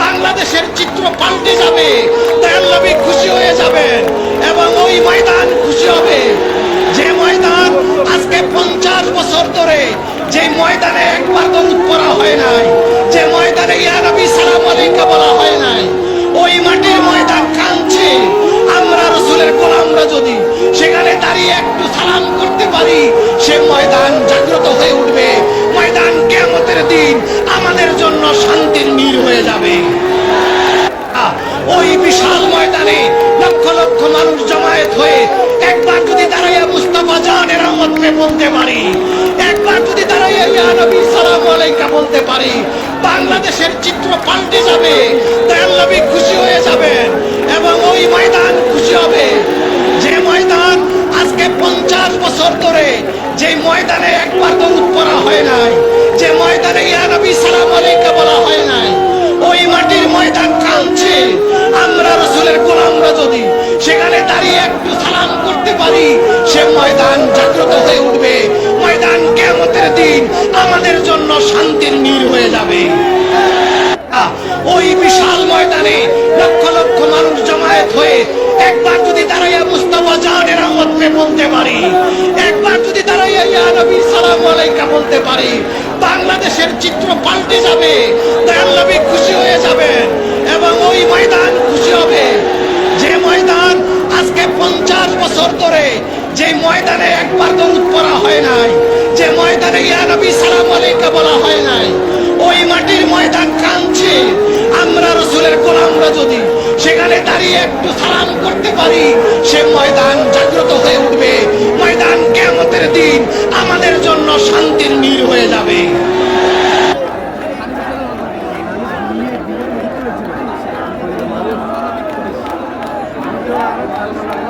বাংলাদেশের চিত্র পাল্টে যাবে দয়াল খুশি হয়ে যাবেন এবং ওই ময়দান খুশি হবে। যে ময়দান আজকে পঞ্চাশ বছর ধরে যে ময়দানে একবার দরুদ পড়া হয় নাই, যে ময়দানে ইয়া সালাম আলাইকা বলা হয় নাই, ওই মাটির ময়দান কাঁদছে। আমরা রসুলের গোলামরা যদি সেখানে দাঁড়িয়ে একটু সালাম করতে পারি, সে ময়দান জাগ্রত হয়ে উঠবে। ময়দান কেমতের দিন জন্য শান্তির নীর হয়ে যাবে। ওই বিশাল ময়দানে লক্ষ লক্ষ মানুষ জমায়েত হয়ে একবার যদি দাঁড়াইয়া মুস্তাফা জানের রহমতকে বলতে পারি, একবার যদি দাঁড়াইয়া ইয়া নবী, সালাম আলাইকা বলতে পারি, বাংলাদেশের চিত্র পাল্টে যাবে, দয়াল খুশি হয়ে যাবেন এবং ওই ময়দান খুশি হবে। যে ময়দান আজকে পঞ্চাশ বছর ধরে যে ময়দানে একবার দরুদ পড়া হয় নাই, যে ময়দানে ময়দান কাঁদছে আমাদের জন্য শান্তির নীর হয়ে যাবে। লক্ষ লক্ষ মানুষ জমায়েত হয়ে একবার যদি দাঁড়াইয়া মুস্তাফা জানের রহমতকে বলতে পারি। একবার যদি ইয়া নবী, সালাম আলাইকা বলতে পারি, বাংলাদেশের চিত্র পাল্টে যাবে দয়াল নবী খুশি হয়ে যাবেন এবং ওই ময়দান খুশি হবে। যে ময়দান আজকে পঞ্চাশ বছর ধরে, যে ময়দানে একবার দরুদ পড়া হয় নাই, যে ময়দানে ইয়া নবী, সালাম আলাইকা বলা হয় নাই, ওই মাটির ময়দান কাঁদছে। সেখানে দাঁড়িয়ে একটু সালাম করতে পারি, সে ময়দান জাগ্রত হয়ে উঠবে। ময়দান কেমতের দিন আমাদের জন্য শান্তির নীর হয়ে যাবে। বসে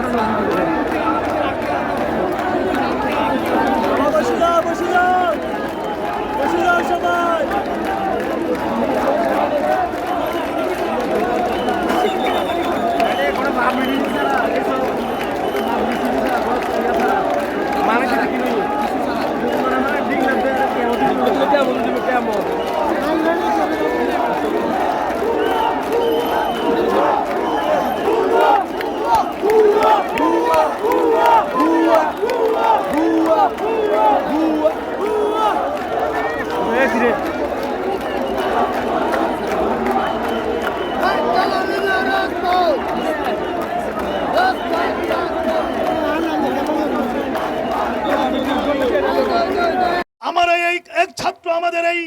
আমাদের এই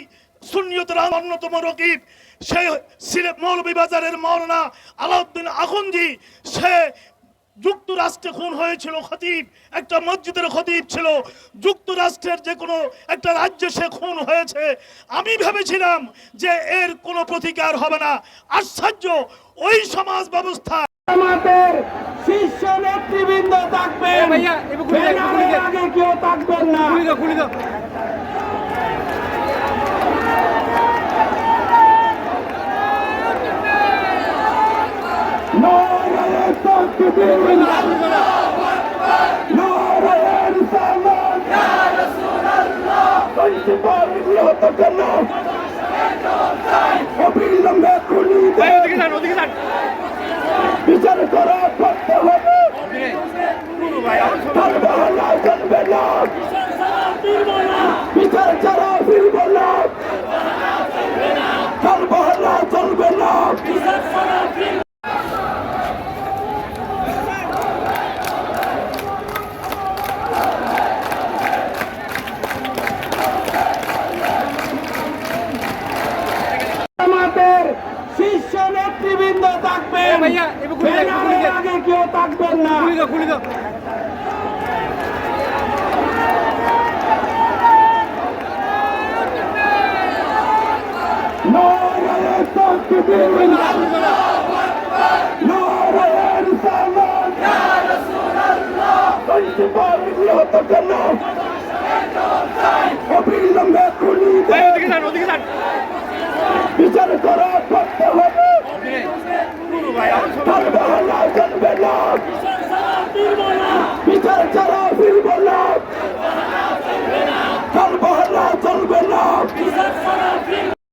অন্যতম রকিব সে সিলেট মৌলভীবাজারের মৌলানা আলাউদ্দিন আখন্দি। সে যুক্তরাষ্ট্রে খুন হয়েছিল খতিব। একটা মসজিদের খতিব ছিল। যুক্তরাষ্ট্রের যে কোনো একটা রাজ্যে সে খুন হয়েছে। আমি ভেবেছিলাম যে এর কোনো প্রতিকার হবে না। আশ্চর্য ওই সমাজ ব্যবস্থা। আমাদের শীর্ষ নেতৃবৃন্দ থাকবেন। আগে কেউ থাকবেন না খুলে দাও খুলে দাও নারায়ণ তাকবীর নারায়ণ সালাম ইয়া রাসূলুল্লাহ পঞ্চবার বিরত কেন অবিলম্বে খুলি বিচার করা করতে হবে বিচার ছাড়া ফিরব না তার বাহানা চলবে না আমাদের শীর্ষ নেতৃবৃন্দ থাকবেন ভাইয়া। আগে কেউ থাকবেন না। খুলে দাও খুলে দাও